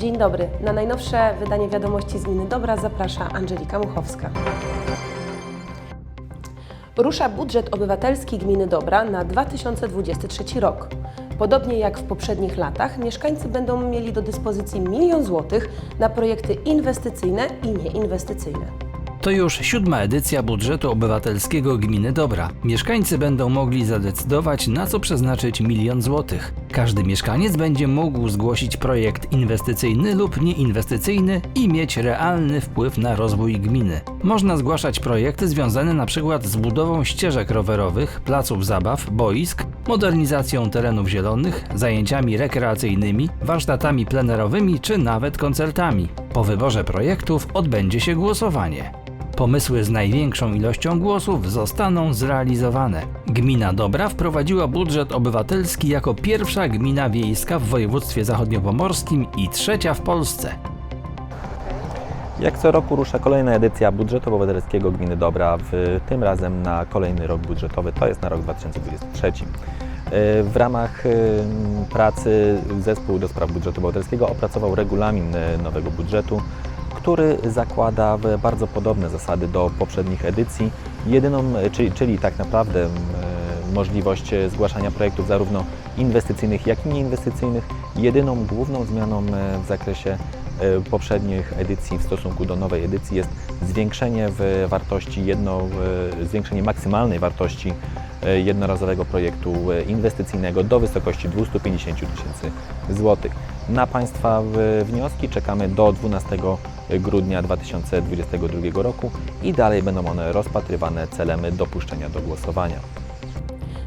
Dzień dobry. Na najnowsze wydanie wiadomości z Gminy Dobra zaprasza Angelika Muchowska. Rusza budżet obywatelski Gminy Dobra na 2023 rok. Podobnie jak w poprzednich latach, mieszkańcy będą mieli do dyspozycji milion złotych na projekty inwestycyjne i nieinwestycyjne. To już siódma edycja budżetu obywatelskiego Gminy Dobra. Mieszkańcy będą mogli zadecydować, na co przeznaczyć milion złotych. Każdy mieszkaniec będzie mógł zgłosić projekt inwestycyjny lub nieinwestycyjny i mieć realny wpływ na rozwój gminy. Można zgłaszać projekty związane np. z budową ścieżek rowerowych, placów zabaw, boisk, modernizacją terenów zielonych, zajęciami rekreacyjnymi, warsztatami plenerowymi czy nawet koncertami. Po wyborze projektów odbędzie się głosowanie. Pomysły z największą ilością głosów zostaną zrealizowane. Gmina Dobra wprowadziła budżet obywatelski jako pierwsza gmina wiejska w województwie zachodniopomorskim i trzecia w Polsce. Jak co roku rusza kolejna edycja budżetu obywatelskiego Gminy Dobra, w, tym razem na kolejny rok budżetowy, to jest na rok 2023. Yy, W ramach yy, pracy zespół do spraw budżetu obywatelskiego opracował regulamin yy, nowego budżetu, który zakłada bardzo podobne zasady do poprzednich edycji, jedyną, czyli, czyli tak naprawdę yy, możliwość yy, zgłaszania projektów zarówno inwestycyjnych, jak i nieinwestycyjnych. Jedyną główną zmianą yy, w zakresie e, poprzednich edycji w stosunku do nowej edycji jest zwiększenie w wartości jedno, e, zwiększenie maksymalnej wartości e, jednorazowego projektu e, inwestycyjnego do wysokości 250 tysięcy złotych. Na Państwa wnioski czekamy do 12 grudnia 2022 roku i dalej będą one rozpatrywane celem dopuszczenia do głosowania.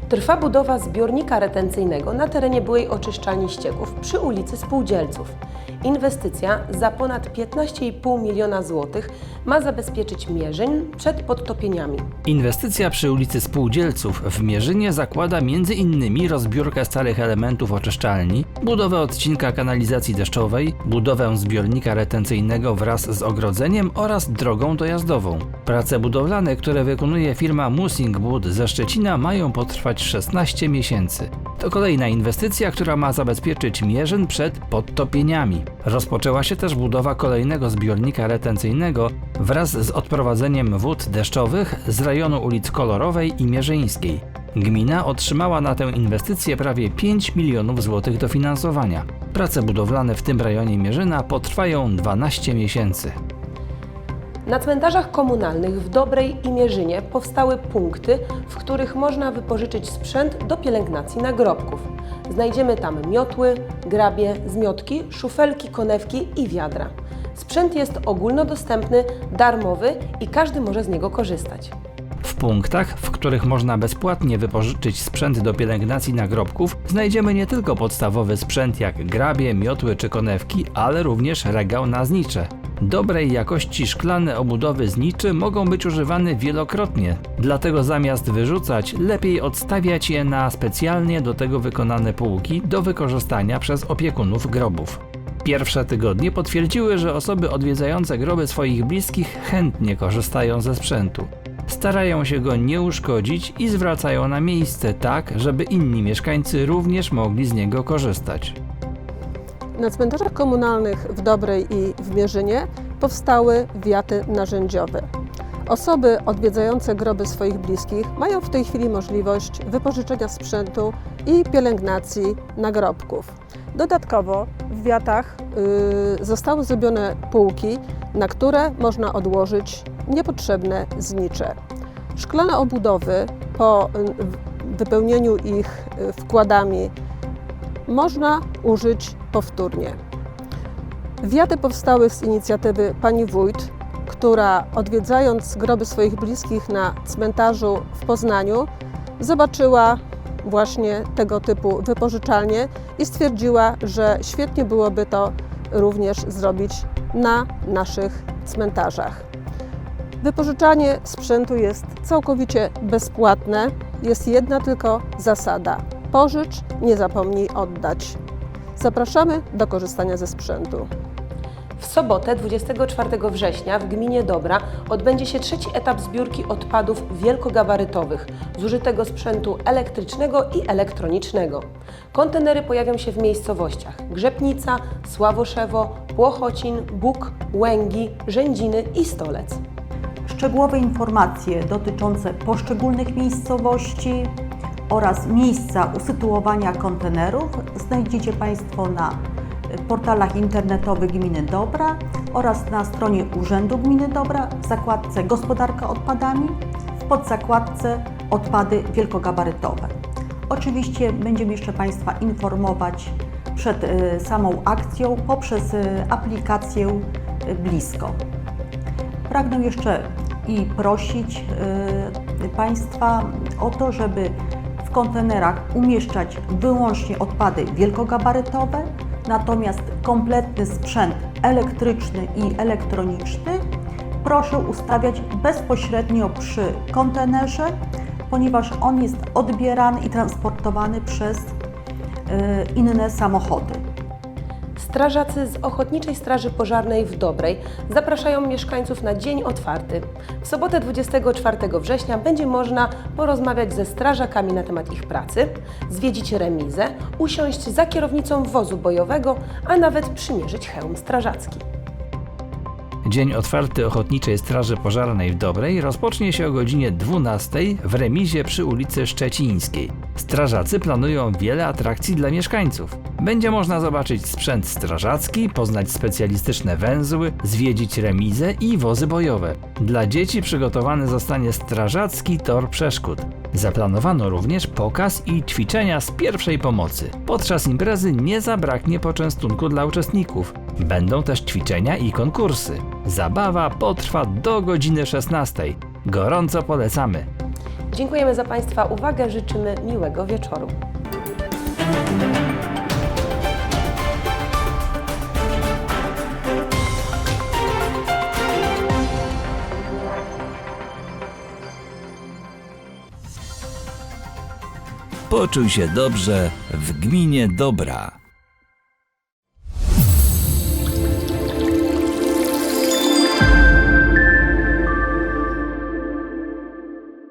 Trwa budowa zbiornika retencyjnego na terenie byłej oczyszczalni ścieków przy ulicy Spółdzielców. Inwestycja za ponad 15,5 miliona złotych ma zabezpieczyć Mierzyn przed podtopieniami. Inwestycja przy ulicy Spółdzielców w Mierzynie zakłada m.in. rozbiórkę starych elementów oczyszczalni, budowę odcinka kanalizacji deszczowej, budowę zbiornika retencyjnego wraz z ogrodzeniem oraz drogą dojazdową. Prace budowlane, które wykonuje firma Musing Wood ze Szczecina mają potrwać 16 miesięcy. To kolejna inwestycja, która ma zabezpieczyć Mierzyn przed podtopieniami. Rozpoczęła się też budowa kolejnego zbiornika retencyjnego wraz z odprowadzeniem wód deszczowych z rejonu ulic Kolorowej i Mierzyńskiej. Gmina otrzymała na tę inwestycję prawie 5 milionów złotych dofinansowania. Prace budowlane w tym rejonie Mierzyna potrwają 12 miesięcy. Na cmentarzach komunalnych w Dobrej i Mierzynie powstały punkty, w których można wypożyczyć sprzęt do pielęgnacji nagrobków. Znajdziemy tam miotły, grabie, zmiotki, szufelki, konewki i wiadra. Sprzęt jest ogólnodostępny, darmowy i każdy może z niego korzystać. W punktach, w których można bezpłatnie wypożyczyć sprzęt do pielęgnacji nagrobków, znajdziemy nie tylko podstawowy sprzęt jak grabie, miotły czy konewki, ale również regał na znicze. Dobrej jakości szklane obudowy zniczy mogą być używane wielokrotnie, dlatego zamiast wyrzucać, lepiej odstawiać je na specjalnie do tego wykonane półki do wykorzystania przez opiekunów grobów. Pierwsze tygodnie potwierdziły, że osoby odwiedzające groby swoich bliskich chętnie korzystają ze sprzętu. Starają się go nie uszkodzić i zwracają na miejsce tak, żeby inni mieszkańcy również mogli z niego korzystać. Na cmentarzach komunalnych w Dobrej i w Mierzynie powstały wiaty narzędziowe. Osoby odwiedzające groby swoich bliskich mają w tej chwili możliwość wypożyczenia sprzętu i pielęgnacji nagrobków. Dodatkowo w wiatach y, zostały zrobione półki, na które można odłożyć niepotrzebne znicze. Szklane obudowy po y, wypełnieniu ich y, wkładami można użyć powtórnie. Wiaty powstały z inicjatywy pani wójt, która odwiedzając groby swoich bliskich na cmentarzu w Poznaniu, zobaczyła właśnie tego typu wypożyczalnie i stwierdziła, że świetnie byłoby to również zrobić na naszych cmentarzach. Wypożyczanie sprzętu jest całkowicie bezpłatne. Jest jedna tylko zasada: pożycz, nie zapomnij oddać. Zapraszamy do korzystania ze sprzętu. W sobotę 24 września w gminie Dobra odbędzie się trzeci etap zbiórki odpadów wielkogabarytowych, zużytego sprzętu elektrycznego i elektronicznego. Kontenery pojawią się w miejscowościach Grzepnica, Sławoszewo, Płochocin, Bóg, Łęgi, Rzędziny i Stolec. Szczegółowe informacje dotyczące poszczególnych miejscowości oraz miejsca usytuowania kontenerów znajdziecie Państwo na portalach internetowych Gminy Dobra oraz na stronie Urzędu Gminy Dobra w zakładce Gospodarka odpadami w podzakładce Odpady wielkogabarytowe. Oczywiście będziemy jeszcze Państwa informować przed e, samą akcją poprzez e, aplikację e, Blisko. Pragnę jeszcze i prosić y, Państwa o to, żeby kontenerach umieszczać wyłącznie odpady wielkogabarytowe, natomiast kompletny sprzęt elektryczny i elektroniczny proszę ustawiać bezpośrednio przy kontenerze, ponieważ on jest odbierany i transportowany przez y, inne samochody. Strażacy z Ochotniczej Straży Pożarnej w Dobrej zapraszają mieszkańców na dzień otwarty. W sobotę 24 września będzie można porozmawiać ze strażakami na temat ich pracy, zwiedzić remizę, usiąść za kierownicą wozu bojowego, a nawet przymierzyć hełm strażacki. Dzień otwarty Ochotniczej Straży Pożarnej w Dobrej rozpocznie się o godzinie 12 w remizie przy ulicy Szczecińskiej. Strażacy planują wiele atrakcji dla mieszkańców. Będzie można zobaczyć sprzęt strażacki, poznać specjalistyczne węzły, zwiedzić remizę i wozy bojowe. Dla dzieci przygotowany zostanie strażacki tor przeszkód. Zaplanowano również pokaz i ćwiczenia z pierwszej pomocy. Podczas imprezy nie zabraknie poczęstunku dla uczestników. Będą też ćwiczenia i konkursy. Zabawa potrwa do godziny 16. Gorąco polecamy. Dziękujemy za Państwa uwagę, życzymy miłego wieczoru. Poczuj się dobrze w gminie Dobra.